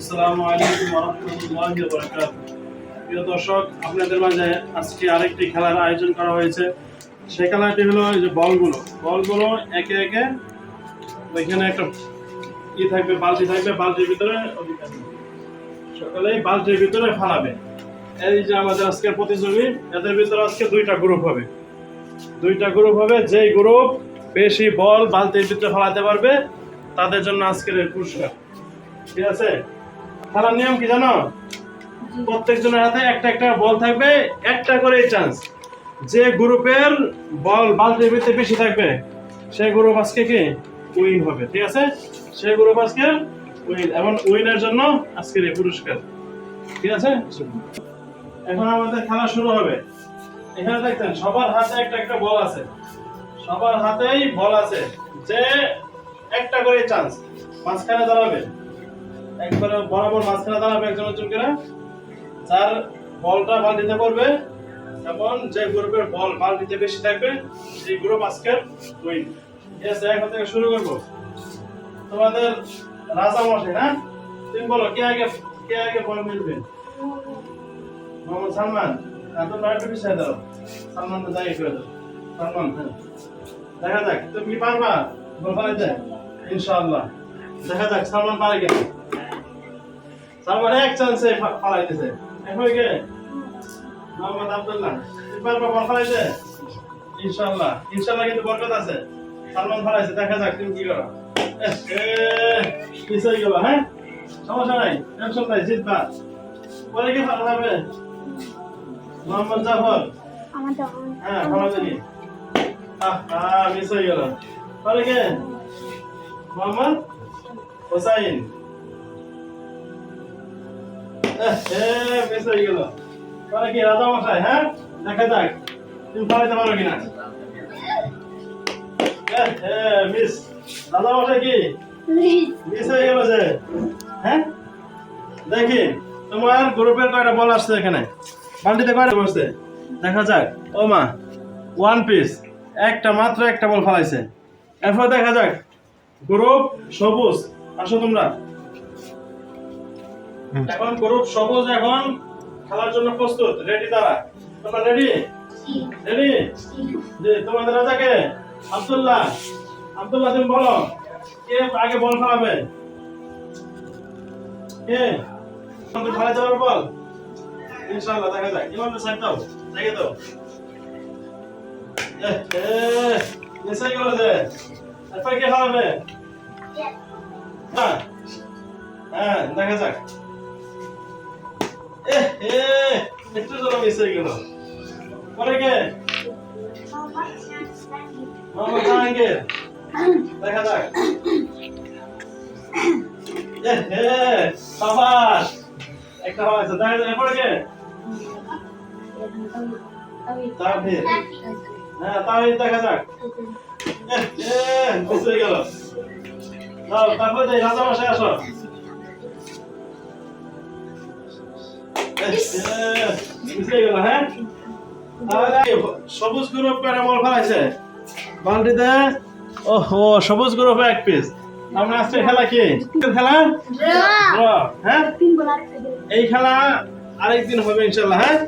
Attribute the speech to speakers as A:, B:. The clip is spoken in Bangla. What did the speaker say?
A: আসসালামু আলাইকুম রহমতুল্লাহি বারাকাত প্রিয় দর্শক, আপনাদের মাঝে আজকে আরেকটি খেলার আয়োজন করা হয়েছে। সেই খেলাটি হলো এই যে বলগুলো। বলগুলো একে একে ওইখানে একটা ই থাকবে, বালতি থাকবে, বালতির ভিতরে সকালে বালতির ভিতরে ফালাবে। এই যে আমাদের আজকের প্রতিযোগী, এদের ভিতরে আজকে দুইটা গ্রুপ হবে। দুইটা গ্রুপ হবে, যেই গ্রুপ বেশি বল বালতির ভিতরে ফালাতে পারবে, তাদের জন্য আজকের পুরস্কার। ঠিক আছে? খেলার নিয়ম কি জানো? প্রত্যেকজনের হাতে একটা একটা বল থাকবে একটা করে চান্স যে গ্রুপের বল বালতির ভিতরে বেশি থাকবে সেই গ্রুপ আজকে কি? উইন হবে ঠিক আছে? সেই গ্রুপ আজকে উইন এবং উইনের জন্য আজকের এই পুরস্কার। ঠিক আছে? এখন আমাদের খেলা শুরু হবে। এখানে দেখছেন সবার হাতে একটা একটা বল আছে। সবার হাতেই বল আছে। যে একটা করে চান্স মাঝখানে দাঁড়াবে। একবারে বরাবর মাঝখানে দাঁড়াবে একজন একজন করে যার বলটা বালতিতে পড়বে এবং যে গ্রুপের বল বালতিতে বেশি থাকবে, সেই গ্রুপ আজকের উইন আছে, এখন থেকে শুরু করব। তোমাদের রাজা মশাই না তুমি বলো, কে আগে কে আগে বল মিলবে? মোহাম্মদ সালমান। হ্যাঁ তোমরা একটু পিছিয়ে দাও। সালমান তো জায়গা করে দাও। সালমান হ্যাঁ। দেখা যাক, তুমি পারবা? বল ফেলাইতে ইনশাআল্লাহ। দেখা যাক, সালমান পারে কিনা। সালমান এক চান্সে ফালাইতেছে। এখন কে মোহাম্মদ আব্দুল্লাহ ফেলাইতে ইনশাআল্লাহ ইনশাআল্লাহ কিন্তু বরকত আছে। সালমান ফালাইছে দেখা যাক তুমি কি করো। পিছিয়ে গেল হ্যাঁ? সমস্যা নাই টেনশন নাই জিতবা। পরে কি ফালাবে মোহাম্মদ জাফর। হ্যাঁ জানি আহ আহ মিস হয়ে গেল। পরে কে? মোহাম্মদ হোসাইন। হয়ে হ্যাঁ হয়ে হ্যাঁ দেখি তোমার গ্রুপের কয়টা বল আসছে এখানে বান্ডিতে কয়টা বসছে দেখা যাক ও মা ওয়ান পিস একটা মাত্র একটা বল ফালাইছে এরপর দেখা যাক গ্রুপ সবুজ আসো তোমরা এখন গ্রুপ সবুজ এখন খেলার জন্য প্রস্তুত। রেডি তারা? তোমরা রেডি রেডি যে তোমাদের রাজাকে? আব্দুল্লাহ? আব্দুল্লাহ তুমি বলো কে আগে বল ফেলাবে? কে? তুমি পারবে বল ইনশাআল্লাহ দেখা যাক। ইমাম সাহেব দাও দেখে দাও এ এ এসে গেল যে। এরপর কে ফেলাবে হ্যাঁ হ্যাঁ দেখা যাক। একটু জন্য মিস হয়ে গেল। পরে কে? মোহাম্মদ জাহাঙ্গীর দেখা যাক। সাবাস। দেখা যাক এরপরে কে? হ্যাঁ হয়ে গেল। তারপরে রাজা মশাই আসো। হয়ে সবুজ গ্রুপ বল ফেলাইছে। বাউন্ডারিতে ওহো সবুজ গ্রুপে এক পিস আমরা আজকে খেলা কি? খেলা? হ্যাঁ? এই খেলা আরেকদিন হবে ইনশাল্লাহ হ্যাঁ?